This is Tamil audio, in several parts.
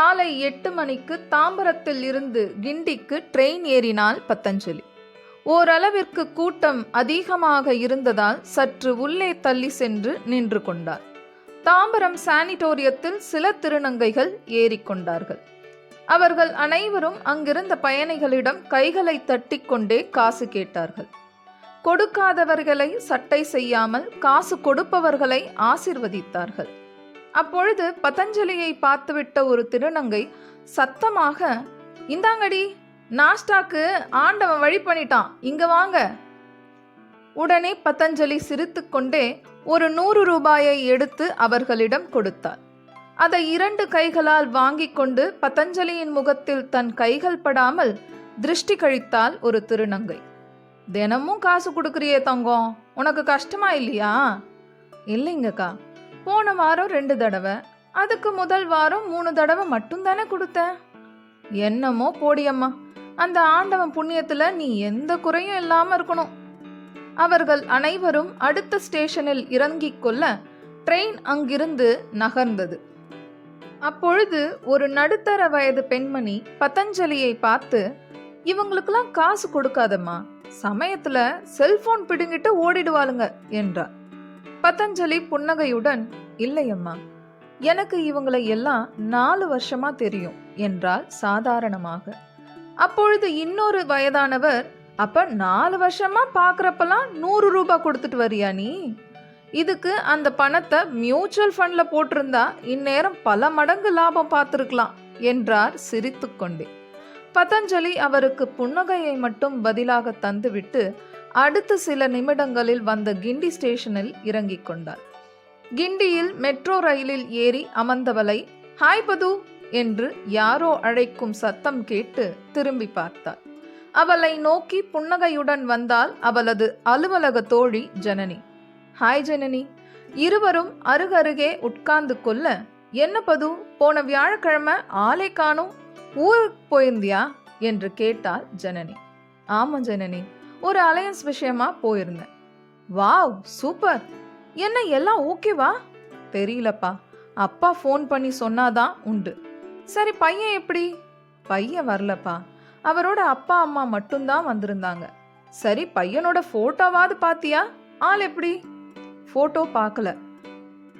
காலை எட்டு மணிக்கு தாம்பரத்தில் இருந்து கிண்டிக்கு ட்ரெயின் ஏறினால் பத்தஞ்சலி. ஓரளவிற்கு கூட்டம் அதிகமாக இருந்ததால் சற்று உள்ளே தள்ளி சென்று நின்று கொண்டார். தாம்பரம் சானிட்டோரியத்தில் சில திருநங்கைகள் ஏறிக்கொண்டார்கள் அவர்கள் அனைவரும் அங்கிருந்த பயணிகளிடம் கைகளை தட்டிக்கொண்டே காசு கேட்டார்கள். கொடுக்காதவர்களை சட்டை செய்யாமல் காசு கொடுப்பவர்களை ஆசிர்வதித்தார்கள். அப்பொழுது பதஞ்சலியை பார்த்துவிட்ட ஒரு திருநங்கை சத்தமாக இந்தாங்கடி நாஸ்டாக்கு ஆண்டவன் வழி பண்ணிட்டான். இங்க வாங்க. உடனே பதஞ்சலி சிரித்துக்கொண்டே ஒரு நூறு ரூபாயை எடுத்து அவர்களிடம் கொடுத்தார். அதை இரண்டு கைகளால் வாங்கிக் கொண்டு பதஞ்சலியின் முகத்தில் தன் கைகள் படாமல் திருஷ்டி கழித்தாள் ஒரு திருநங்கை. தினமும் காசு கொடுக்குறியே தங்கம். உனக்கு கஷ்டமா இல்லையா? இல்லைங்கக்கா. போன வாரம் ரெண்டு தடவை. அதுக்கு முதல் வாரம் மூணு தடவை மட்டும்தானே கொடுத்த? என்னமோ போடியம்மா. அந்த ஆண்டவன் புண்ணியத்துல நீ எந்த குறையும் இல்லாம இருக்கணும். அவர்கள் அனைவரும் அடுத்த ஸ்டேஷனில் இறங்கிக் கொள்ள ட்ரெயின் அங்கிருந்து நகர்ந்தது. அப்பொழுது ஒரு நடுத்தர வயது பெண்மணி பதஞ்சலியை பார்த்து இவங்களுக்கெல்லாம் காசு கொடுக்காதம்மா. சமயத்துல செல்போன் பிடுங்கிட்டு ஓடிடுவாளுங்க என்றார் பதஞ்சலி புன்னகையுடன் இல்லையம்மா எனக்கு இவங்களை எல்லாம் நாலு வருஷமா தெரியும் என்றால் சாதாரணமாக. அப்பொழுது இன்னொரு வயதானவர் அப்ப நாலு வருஷமா பாக்குறப்பெல்லாம் நூறு ரூபாய் கொடுத்துட்டு வரியா நீ? இதுக்கு அந்த பணத்தை மியூச்சுவல் ஃபண்ட்ல போட்டிருந்தா இந்நேரம் பல மடங்கு லாபம் பார்த்துருக்கலாம் என்றார் சிரித்துக்கொண்டே. பதஞ்சலி அவருக்கு புன்னகையை மட்டும் பதிலாக தந்துவிட்டு அடுத்த சில நிமிடங்களில் வந்த கிண்டி ஸ்டேஷனில் இறங்கிக் கொண்டார். கிண்டியில் மெட்ரோ ரயிலில் ஏறி அமர்ந்தவளை ஹாய் பது என்று யாரோ அழைக்கும் சத்தம் கேட்டு திரும்பி பார்த்தார் அவளை நோக்கி புன்னகையுடன் வந்தால் அவளது அலுவலக தோழி ஜனனி. ஹாய் ஜனனி இருவரும் அருகருகே உட்கார்ந்து கொள்ள என்ன பது போன வியாழக்கிழமை ஆளை காணும் ஊருக்கு போயிருந்தியா? என்று கேட்டாள் ஜனனி. ஆமா ஜனனி ஒரு அலையன்ஸ் விஷயமா போயிருந்தேன். Wow super. என்ன எல்லாம் ஓகேவா தெரியலப்பா. அப்பா ஃபோன் பண்ணி சொன்னாதான் உண்டு. சரி பையன் எப்படி? பையன் வரலப்பா. அவரோட அப்பா அம்மா மட்டும்தான் வந்திருந்தாங்க. சரி பையனோட போட்டோவாவது பாத்தியா? ஆள் எப்படி? போட்டோ பார்க்கல.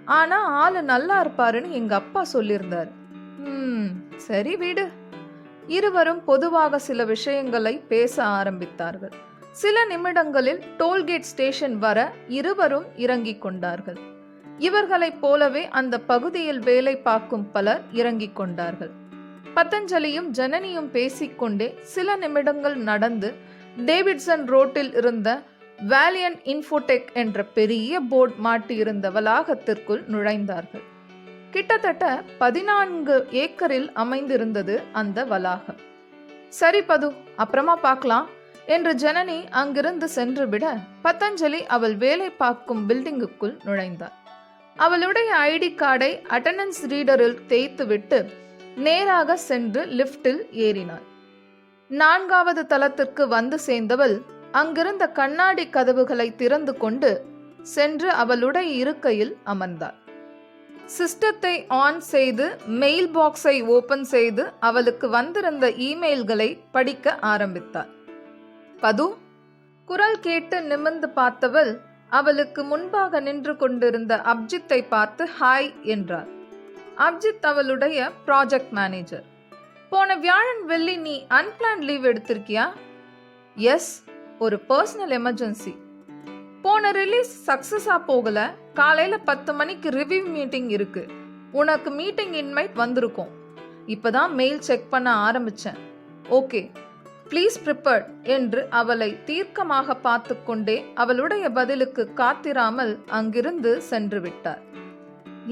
ஆனா ஆளு நல்லா இருப்பாருன்னு எங்க அப்பா சொல்லியிருந்தார். ம் சரி வீடு. இருவரும் பொதுவாக சில விஷயங்களை பேச ஆரம்பித்தார்கள். சில நிமிடங்களில் டோல்கேட் ஸ்டேஷன் வர இருவரும் இறங்கிக் கொண்டார்கள். இவர்களைப் போலவே அந்த பகுதியில் வேலை பார்க்கும் பலர் இறங்கிக் கொண்டார்கள். பதஞ்சலியும் ஜனனியும் பேசிக்கொண்டே சில நிமிடங்கள் நடந்து டேவிட்சன் ரோட்டில் இருந்த வேலியன் இன்ஃபோடெக் என்ற பெரிய போர்டு மாட்டியிருந்த வளாகத்திற்குள் நுழைந்தார்கள். கிட்டத்தட்ட பதினான்கு ஏக்கரில் அமைந்திருந்தது அந்த வளாகம். சரி பது அப்புறமா பார்க்கலாம். என்று ஜனனி அங்கிருந்து சென்றுவிட பதஞ்சலி அவள் வேலை பார்க்கும் பில்டிங்குக்குள் நுழைந்தார் அவளுடைய ஐடி கார்டை அட்டண்டன்ஸ் ரீடரில் தேய்த்துவிட்டு நேராக சென்று லிப்டில் ஏறினாள். நான்காவது தளத்திற்கு வந்து சேர்ந்தவள் அங்கிருந்த கண்ணாடி கதவுகளை திறந்து கொண்டு சென்று அவளுடைய இருக்கையில் அமர்ந்தாள். சிஸ்டத்தை ஆன் செய்து மெயில் பாக்ஸை ஓபன் செய்து அவளுக்கு வந்திருந்த இமெயில்களை படிக்க ஆரம்பித்தாள். பது குரல் கேட்டு நிமிர்ந்து பார்த்தவள் அவளுக்கு முன்பாக நின்று கொண்டிருந்த அப்ஜித்தை பார்த்து ஹாய் என்றார் அப்ஜித் அவளுடைய ப்ராஜெக்ட் மேனேஜர். போன வியாழன் வெள்ளி நீ அன்பிளான் லீவ் எடுத்திருக்கியா? எஸ் ஒரு பர்சனல் எமர்ஜென்சி. போன ரிலீஸ் சக்சஸா போகல. காலையில பத்து மணிக்கு ரிவ்யூ மீட்டிங் இருக்கு. உனக்கு மீட்டிங் இன்வைட் வந்திருக்கும். இப்பதான் மெயில் செக் பண்ண ஆரம்பிச்சேன். ஓகே ப்ளீஸ் ப்ரிப்பேர்ட் என்று அவளை தீர்க்கமாக பார்த்து கொண்டே அவளுடைய பதிலுக்கு காத்திராமல் அங்கிருந்து சென்று விட்டார்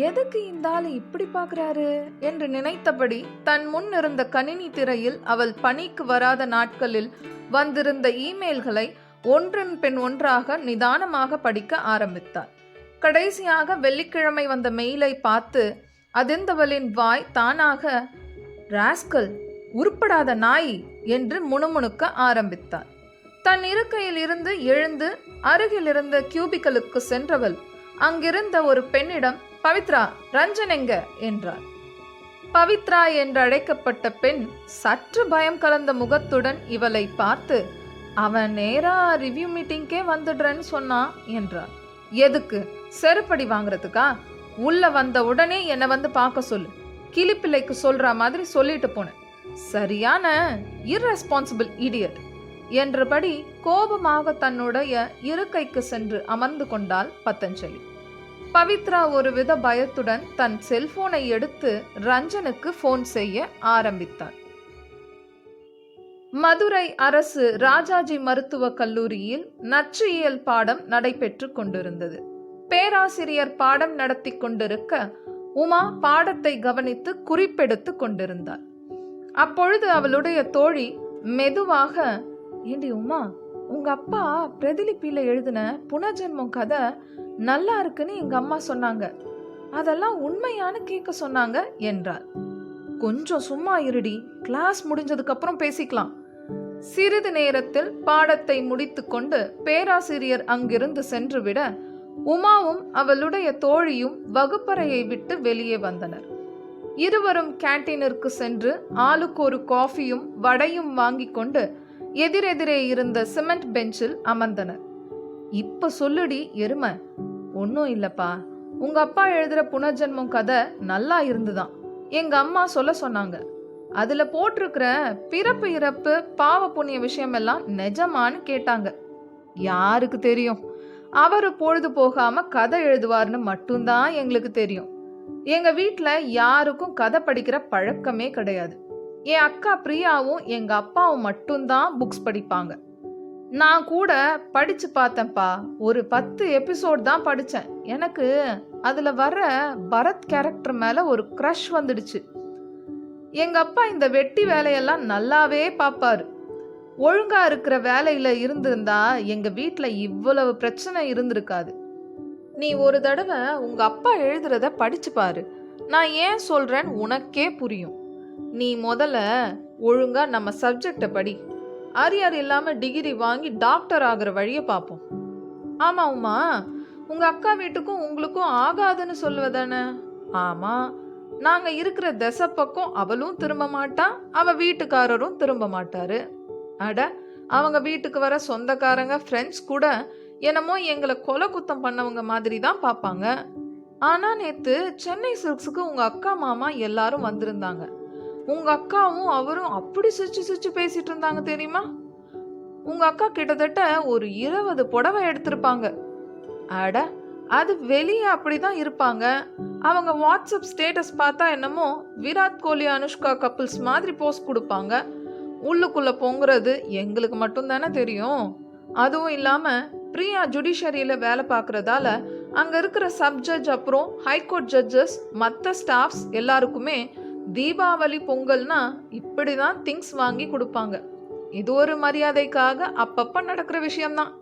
எதுக்கு இந்த ஆளு இப்படி பாக்குறாரு என்று நினைத்தபடி தன் முன் இருந்த கணினி திரையில் அவள் பணிக்கு வராத நாட்களில் வந்திருந்த இமெயில்களை ஒன்றன் பெண் ஒன்றாக நிதானமாக படிக்க ஆரம்பித்தார் கடைசியாக வெள்ளிக்கிழமை வந்த மெயிலை பார்த்து அதிர்ந்தவளின் வாய் தானாக ராஸ்கல் உருப்படாத நாய் என்று முணுமுணுக்க ஆரம்பித்தார். தன் இருக்கையில் இருந்து எழுந்து அருகில் இருந்த கியூபிக்கலுக்கு சென்றவள் அங்கிருந்த ஒரு பெண்ணிடம் பவித்ரா ரஞ்சன் எங்க? என்றார் பவித்ரா என்று அழைக்கப்பட்ட பெண் சற்று பயம் கலந்த முகத்துடன் இவளை பார்த்து அவன் நேரா ரிவ்யூ மீட்டிங்க்கே வந்துடுறேன்னு சொன்னான் என்றார் எதுக்கு? செருப்படி வாங்குறதுக்கா? உள்ள வந்த உடனே என்னை வந்து பார்க்க சொல்லு. கிளிப்பிள்ளைக்கு சொல்ற மாதிரி சொல்லிட்டு போனேன். சரியான இர்ரெஸ்பான்சிபிள் இடியட் என்றபடி கோபமாக தன்னுடைய இருக்கைக்கு சென்று அமர்ந்து கொண்டாள் பத்தஞ்சலி பவித்ரா ஒருவித பயத்துடன் தன் செல்போனை எடுத்து ரஞ்சனுக்கு ஃபோன் செய்ய ஆரம்பித்தார் மதுரை அரசு ராஜாஜி மருத்துவக் கல்லூரியில் நச்சுயியல் பாடம் நடைபெற்று கொண்டிருந்தது. பேராசிரியர் பாடம் நடத்தி கொண்டிருக்க உமா பாடத்தை கவனித்து குறிப்பெடுத்து கொண்டிருந்தார் அப்பொழுது அவளுடைய தோழி மெதுவாக ஏண்டி உமா உங்க அப்பா பிரதிலிப்பியில எழுதின புனர்ஜென்மம் கதை நல்லா இருக்குன்னு எங்க அம்மா சொன்னாங்க. அதெல்லாம் உண்மையானு கேட்க சொன்னாங்க என்றார் கொஞ்சம் சும்மா இருடி கிளாஸ் முடிஞ்சதுக்கு அப்புறம் பேசிக்கலாம். சிறிது நேரத்தில் பாடத்தை முடித்துக்கொண்டு பேராசிரியர் அங்கிருந்து சென்றுவிட உமாவும் அவளுடைய தோழியும் வகுப்பறையை விட்டு வெளியே வந்தனர். இருவரும் கேன்டீனிற்கு சென்று ஆளுக்கு ஒரு காஃபியும் வடையும் வாங்கி கொண்டு எதிரெதிரே இருந்த சிமெண்ட் பெஞ்சில் அமர்ந்தனர். இப்ப சொல்லுடி எருமை. ஒன்றும் இல்லப்பா. உங்க அப்பா எழுதுற புனர்ஜென்மம் கதை நல்லா இருந்துதான். எங்க அம்மா சொல்ல சொன்னாங்க. அதுல போட்டிருக்கிற பிறப்பு இறப்பு பாவ புண்ணிய விஷயம் எல்லாம் நிஜமானு கேட்டாங்க. யாருக்கு தெரியும்? அவரு பொழுது போகாம கதை எழுதுவார்னு மட்டும்தான் எங்களுக்கு தெரியும். எங்கள் வீட்டில் யாருக்கும் கதை படிக்கிற பழக்கமே கிடையாது. என் அக்கா பிரியாவும் எங்கள் அப்பாவும் மட்டும்தான் புக்ஸ் படிப்பாங்க. நான் கூட படித்து பார்த்தேன்ப்பா. ஒரு பத்து எபிசோட் தான் படித்தேன் எனக்கு அதில் வர பரத் கேரக்டர் மேலே ஒரு க்ரஷ் வந்துடுச்சு. எங்கள் அப்பா இந்த வெட்டி வேலையெல்லாம் நல்லாவே பார்ப்பாரு ஒழுங்காக இருக்கிற வேலையில் இருந்திருந்தா எங்கள் வீட்டில் இவ்வளவு பிரச்சனை இருந்திருக்காது. நீ ஒரு தடவை உங்க அப்பா எழுதுறத படிச்சு பாரு. நான் ஏன் சொல்றேன்னு உனக்கே புரியும். நீ முதல்ல ஒழுங்கா நம்ம சப்ஜெக்டை படி. அரியர் இல்லாம டிகிரி வாங்கி டாக்டர் ஆகிற வழியை பார்ப்போம் ஆமா உமா உங்க அக்கா வீட்டுக்கும் உங்களுக்கும் ஆகாதுன்னு சொல்லுவதானே ஆமா நாங்க இருக்கிற திசை பக்கம் அவளும் திரும்ப மாட்டா அவ வீட்டுக்காரரும் திரும்ப மாட்டாரு. அட அவங்க வீட்டுக்கு வர சொந்தக்காரங்க ஃப்ரெண்ட்ஸ் கூட என்னமோ எங்களை கொலை குத்தம் பண்ணவங்க மாதிரி தான் பார்ப்பாங்க. ஆனால் நேற்று சென்னை சில்க்ஸுக்கு உங்கள் அக்கா மாமா எல்லாரும் வந்திருந்தாங்க. உங்கள் அக்காவும் அவரும் அப்படி சிரிச்சு சிரிச்சு பேசிட்டு இருந்தாங்க தெரியுமா? உங்கள் அக்கா கிட்டத்தட்ட ஒரு இருபது புடவை எடுத்திருப்பாங்க. அட அது வெளியே அப்படிதான் இருப்பாங்க. அவங்க வாட்ஸ்அப் ஸ்டேட்டஸ் பார்த்தா என்னமோ விராட் கோலி அனுஷ்கா கப்பிள்ஸ் மாதிரி போஸ்ட் கொடுப்பாங்க. உள்ளுக்குள்ளே பொங்குறது எங்களுக்கு மட்டும்தானே தெரியும். அதுவும் இல்லாமல் பிரியா ஜுடிஷரியில வேலை பார்க்கறதால அங்க இருக்கிற சப் ஜட்ஜ் அப்புறம் ஹைகோர்ட் ஜட்ஜஸ் மற்ற ஸ்டாஃப்ஸ் எல்லாருக்குமே தீபாவளி பொங்கல்னா இப்படிதான் திங்ஸ் வாங்கி கொடுப்பாங்க. இது ஒரு மரியாதைக்காக அப்பப்ப நடக்கிற விஷயம்தான்.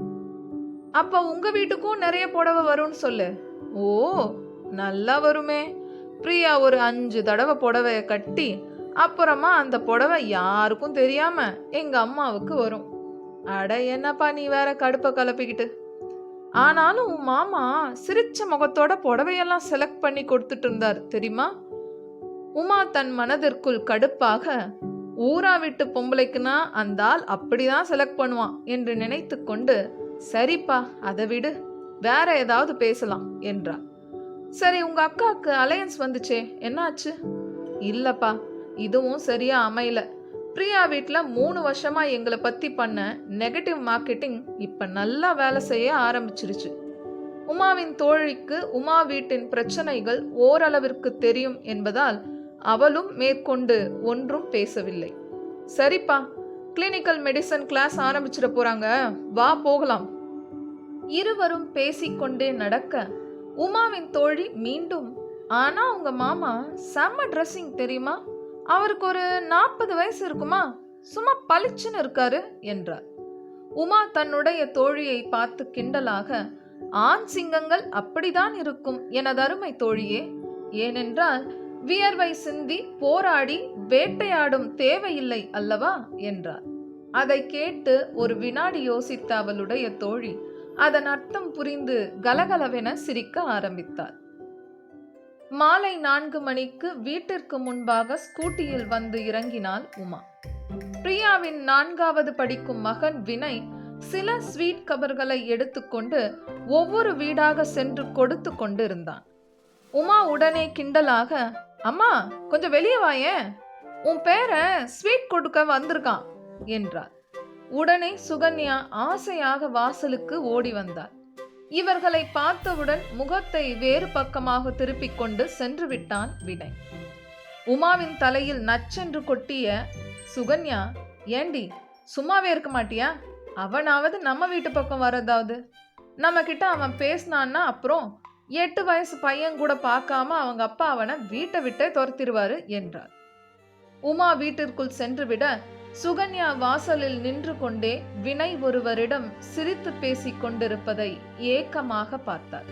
அப்ப உங்க வீட்டுக்கும் நிறைய புடவை வரும்னு சொல்லு. ஓ நல்லா வருமே. பிரியா ஒரு அஞ்சு தடவை புடவைய கட்டி அப்புறமா அந்த புடவை யாருக்கும் தெரியாம எங்க அம்மாவுக்கு வரும். அட என்னப்பா நீ வேற கடுப்பை கலப்பிக்கிட்டு? ஆனாலும் உன் மாமா சிரிச்ச முகத்தோட புடவையெல்லாம் செலக்ட் பண்ணி கொடுத்துட்டு இருந்தார் தெரியுமா? உமா தன் மனதிற்குள் கடுப்பாக ஊரா விட்டு பொம்பளைக்குனா அந்த ஆள் அப்படிதான் செலக்ட் பண்ணுவான் என்று நினைத்து கொண்டு சரிப்பா அதை விடு வேற ஏதாவது பேசலாம் என்றார். சரி உங்க அக்காவுக்கு அலையன்ஸ் வந்துச்சே என்னாச்சு? இல்லப்பா இதுவும் சரியா அமையல. பிரியா வீட்டில் மூணு வருஷமாக எங்களை பற்றி பண்ண நெகட்டிவ் மார்க்கெட்டிங் இப்போ நல்லா வேலை செய்ய ஆரம்பிச்சிருச்சு. உமாவின் தோழிக்கு உமா வீட்டின் பிரச்சனைகள் ஓரளவிற்கு தெரியும் என்பதால் அவளும் மேற்கொண்டு ஒன்றும் பேசவில்லை. சரிப்பா கிளினிக்கல் மெடிசன் கிளாஸ் ஆரம்பிச்சிட போறாங்க. வா போகலாம். இருவரும் பேசிக்கொண்டே நடக்க உமாவின் தோழி மீண்டும் ஆனா உங்க மாமா செம்ம ட்ரெஸ்ஸிங் தெரியுமா? அவருக்கு ஒரு நாற்பது வயசு இருக்குமா? சும்மா பளிச்சுன்னு இருக்காரு என்றார். உமா தன்னுடைய தோழியை பார்த்து கிண்டலாக ஆண் சிங்கங்கள் அப்படிதான் இருக்கும் எனது அருமை தோழியே. ஏனென்றால் வியர்வை சிந்தி போராடி வேட்டையாடும் தேவையில்லை அல்லவா? என்றார். அதை கேட்டு ஒரு வினாடி யோசித்த அவளுடைய தோழி அதன் அர்த்தம் புரிந்து கலகலவென சிரிக்க ஆரம்பித்தார் மாலை நான்கு மணிக்கு வீட்டிற்கு முன்பாக ஸ்கூட்டியில் வந்து இறங்கினாள் உமா. பிரியாவின் நான்காவது படிக்கும் மகன் வினய் சில ஸ்வீட் கவர்களை எடுத்துக்கொண்டு ஒவ்வொரு வீடாக சென்று கொடுத்து கொண்டிருந்தான். உமா உடனே கிண்டலாக அம்மா கொஞ்சம் வெளியே வாயே உன் பேரை ஸ்வீட் கொடுக்க வந்திருக்கான் என்றார் உடனே சுகன்யா ஆசையாக வாசலுக்கு ஓடி வந்தார் இவர்களை பார்த்தவுடன் முகத்தை வேறு பக்கமாக திருப்பிக் கொண்டு சென்று விட்டான் வினய். உமாவின் தலையில் நச்சென்று கொட்டிய சுகன்யா ஏண்டி சும்மாவே இருக்க மாட்டியா? அவனாவது நம்ம வீட்டு பக்கம் வரதாவது நம்ம கிட்ட அவன் பேசினான்னா அப்புறம் எட்டு வயசு பையன் கூட பார்க்காம அவங்க அப்பா அவனை வீட்டை விட்டே துரத்திடுவாரு என்றார். உமா வீட்டிற்குள் சென்று விட சுகன்யா வாசலில் நின்று கொண்டே வினய் ஒருவரிடம் சிரித்து பேசிக் கொண்டிருப்பதை ஏக்கமாக பார்த்தார்.